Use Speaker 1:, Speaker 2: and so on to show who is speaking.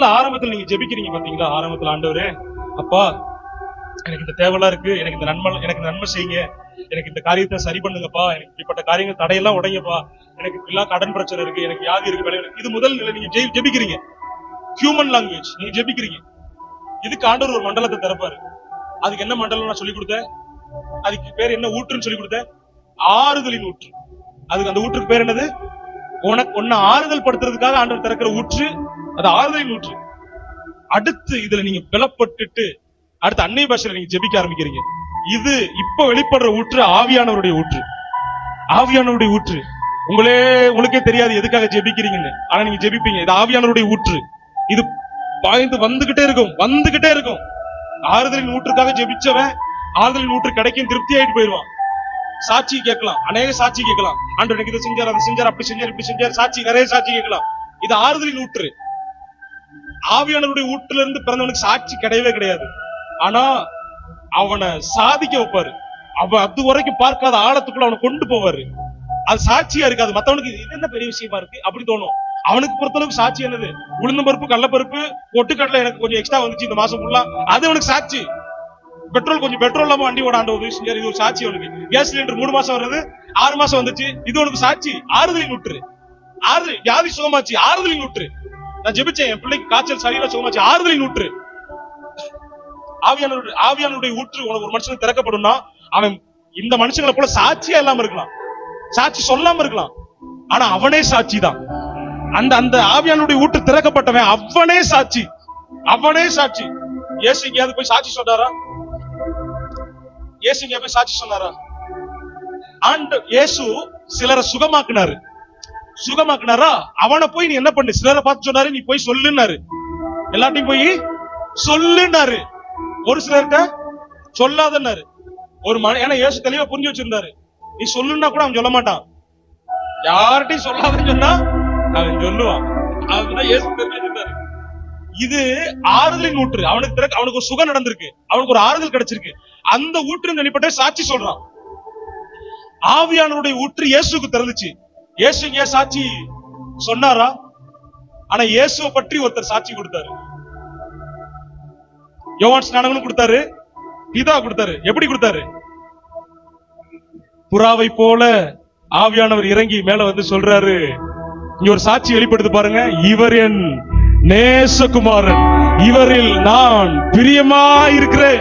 Speaker 1: முதல்ல ஆரம்பத்துல நீங்க ஜெபிக்கிறீங்க பாத்தீங்களா? ஆரம்பத்துல ஆண்டவரே அப்பா எனக்கு இந்த தேவையெல்லாம் இருக்கு எனக்கு இந்த நன்மை எனக்கு நன்மை செய்யுங்க. எனக்கு இந்த காரியத்தை சரி பண்ணுங்கப்பா. எனக்கு இப்படிப்பட்ட காரியங்கள் தடையெல்லாம் உடைங்கப்பா எனக்கு இப்படிலாம் கடன் பிரச்சனை இருக்கு எனக்கு வியாதி இருக்கு வேலை இது முதல் நிலை நீங்க ஜெய்- ஜெபிக்கிறீங்க. ஹியூமன் லாங்குவேஜ் நீங்க ஜெபிக்கிறீங்க. இதுக்கு ஆண்டவர் ஒரு மண்டலத்தை திறப்பாரு. அதுக்கு என்ன மண்டலம் நான் சொல்லி கொடுத்தேன்? அதுக்கு பேர் என்ன? ஊற்றுன்னு சொல்லி கொடுத்தேன். ஆறுதலின் ஊற்று. அதுக்கு அந்த ஊற்றுக்கு பேர் என்னது? உனக்கு உன்னை ஆறுதல் படுத்துறதுக்காக ஆண்டவர் திறக்கிற ஊற்று அது ஆறுதல் ஊற்று அடுத்து இதுல நீங்க பலப்பட்டுட்டு அடுத்து அன்னை பாஷையில நீங்க ஜெபிக்க ஆரம்பிக்கிறீங்க. இது இப்ப வெளிப்படுற ஊற்று ஆவியானவருடைய ஊற்று. ஆவியானவருடைய ஊற்று. உங்களே உங்களுக்கே தெரியாது எதுக்காக ஜெபிக்கிறீங்கன்னு. ஆனா நீங்க ஜெபிப்பீங்க. இது ஆவியானவருடைய ஊற்று. இது பாய்ந்து வந்துகிட்டே இருக்கும் வந்துகிட்டே இருக்கும். ஆறுதலின் ஊற்றுக்காக ஜெபிச்சவன் ஆறுதலின் ஊற்று கிடைக்கும் திருப்தி ஆயிட்டு போயிருவான் சாட்சி கேட்கலாம். அநேக சாட்சி கேட்கலாம். ஆண்டு எனக்கு இதை செஞ்சார் அதை செஞ்சார் அப்படி செஞ்சார் இப்படி செஞ்சார். சாட்சி நிறைய சாட்சி கேட்கலாம். இது ஆறுதலின் ஊற்று. ஆவியானவருடைய வீட்டுல இருந்து பிறந்தவனுக்கு சாட்சி கிடையவே கிடையாது. ஆனா அவனை சாதிக்க வைப்பாரு. அவ அது வரைக்கும் பார்க்காத ஆழத்துக்குள்ள அவனை கொண்டு போவாரு. அது சாட்சியா இருக்காது மத்தவனுக்கு இது என்ன பெரிய விஷயமா இருக்கு? அப்படி தோணும். அவனுக்கு பொறுத்தளவுக்கு சாட்சி என்னது? உளுந்த பருப்பு கடலப்பருப்பு ஒட்டுக்கடல எனக்கு கொஞ்சம் எக்ஸ்ட்ரா வந்துச்சு இந்த மாசம் ஃபுல்லா அது அவனுக்கு சாட்சி. பெட்ரோல் கொஞ்சம் பெட்ரோல் இல்லாம வண்டி ஓடாண்ட ஒரு உதவி செஞ்சாரு இது ஒரு சாட்சி அவனுக்கு. கேஸ் சிலிண்டர் மூணு மாசம் வருது ஆறு மாசம் வந்துச்சு. இது உனக்கு சாட்சி. ஆறுதலின் விட்டுரு. ஆறுதல் வியாதி சுகமாச்சு. ஆறுதலின் விட்டுரு. நான் ஜெபிச்சேன் என் பிள்ளைக்கு காய்ச்சல் சரியில்லை சுகமாச்சு ஆறுதலின் நூற்று. ஆவியானுடைய ஆவியானுடைய ஊற்று உனக்கு ஒரு மனுஷனுக்கு திறக்கப்படும்னா அவன் இந்த மனுஷங்களை போல சாட்சியா இல்லாம இருக்கலாம். சாட்சி சொல்லாம இருக்கலாம். ஆனா அவனே சாட்சி தான் அந்த அந்த ஆவியானுடைய ஊற்று திறக்கப்பட்டவன் அவனே சாட்சி. அவனே சாட்சி. ஏசு எங்கேயாவது போய் சாட்சி சொன்னாரா? ஏசு எங்கேயாவது போய் சாட்சி சொன்னாரா? ஆண்டு இயேசு சிலரை சுகமாக்குனாரு. சுகமாக்குனாரா? அவனை போய் நீ என்ன பண்ணு? சிலரை பார்த்து சொன்னாரு நீ போய் சொல்லுன்னாரு. எல்லாத்தையும் போய் சொல்லுன்னாரு. ஒரு சிலர்கிட்ட சொல்லாதன்னாரு. ஒரு மன ஏன்னா ஏசு தெளிவா புரிஞ்சு வச்சிருந்தாரு. நீ சொல்லுன்னா கூட அவன் சொல்ல மாட்டான். யார்கிட்டயும் சொல்லாதன்னு சொன்னா அவன் சொல்லுவான். அதுதான் இயேசு தெரிஞ்சு வச்சிருந்தாரு. இது ஆறுதலின் ஊற்று. அவனுக்கு திறக்க அவனுக்கு ஒரு சுகம் நடந்திருக்கு. அவனுக்கு ஒரு ஆறுதல் கிடைச்சிருக்கு. அந்த ஊற்று தனிப்பட்ட சாட்சி சொல்றான். ஆவியானவருடைய ஊற்று இயேசுக்கு திறந்துச்சு. இயேசு ஏன் சாட்சி சொன்னாரா? ஆனா இயேசுவை பற்றி ஒருத்தர் சாட்சி கொடுத்தாரு. யோவான் ஸ்நானகனும் கொடுத்தாரு. பிதா கொடுத்தாரு. எப்படி கொடுத்தாரு? புறாவை போல ஆவியானவர் இறங்கி மேல வந்து சொல்றாரு. இங்க ஒரு சாட்சி வெளிப்படுத்து பாருங்க. இவர் என் நேசகுமாரன். இவரில் நான் பிரியமா இருக்கிறேன்